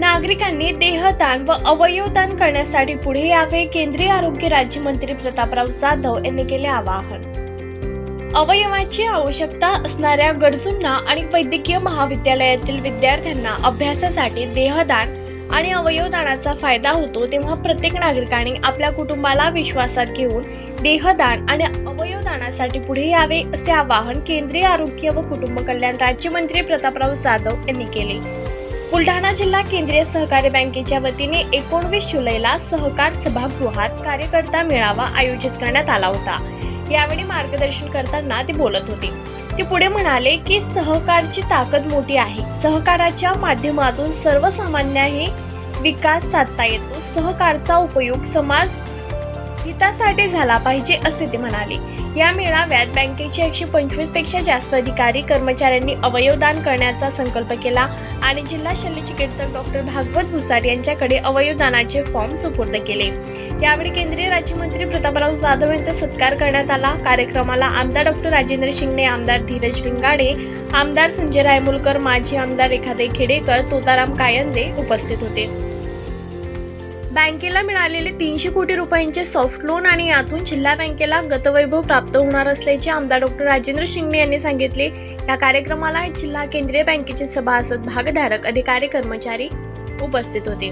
नागरिकांनी देहदान व अवयवदान करण्यासाठी पुढे यावे केंद्रीय आरोग्य राज्यमंत्री प्रतापराव जाधव यांनी केले आवाहन. अवयवाची आवश्यकता असणाऱ्या गरजूंना आणि वैद्यकीय महाविद्यालयातील विद्यार्थ्यांना अभ्यासासाठी देहदान आणि अवयवदानाचा फायदा होतो तेव्हा प्रत्येक नागरिकाने आपल्या कुटुंबाला विश्वासात घेऊन देहदान आणि अवयवदानासाठी पुढे यावे असे आवाहन केंद्रीय आरोग्य व कुटुंब कल्याण राज्यमंत्री प्रतापराव जाधव यांनी केले. बुलढाणा जिल्हा केंद्रीय सहकारी बँकेच्या वतीने एकोणवीस जुलैला सहकार सभागृहात कार्यकर्ता मेळावा आयोजित करण्यात आला होता. यावेळी मार्गदर्शन करताना ते बोलत होते. ते पुढे म्हणाले की सहकारची ताकद मोठी आहे. सहकाराच्या माध्यमातून सर्वसामान्याही विकास साधता येतो. सहकारचा उपयोग समाज हितासाठी झाला पाहिजे असे ते म्हणाले. या मेळाव्यात बँकेचे एकशे पंचवीसपेक्षा जास्त अधिकारी कर्मचाऱ्यांनी अवयवदान करण्याचा संकल्प केला आणि जिल्हा शल्य चिकित्सक डॉक्टर भागवत भुसार यांच्याकडे अवयवदानाचे फॉर्म सुपूर्द केले. यावेळी केंद्रीय राज्यमंत्री प्रतापराव जाधव यांचा सत्कार करण्यात आला. कार्यक्रमाला आमदार डॉक्टर राजेंद्र शिंगणे आमदार धीरज रिंगाडे आमदार संजय रायमुलकर माजी आमदार एखादे खेडेकर तोताराम कायंदे उपस्थित होते. बँकेला मिळालेले तीनशे कोटी रुपयांचे सॉफ्ट लोन आणि यातून जिल्हा बँकेला गतवैभव प्राप्त होणार असल्याचे आमदार डॉक्टर राजेंद्र शिंगणे यांनी सांगितले. या कार्यक्रमाला जिल्हा केंद्रीय बँकेचे सभासद भागधारक अधिकारी कर्मचारी उपस्थित होते.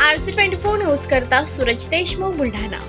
आरसी ट्वेंटी फोर न्यूज करता सूरज देशमुख बुलढाणा.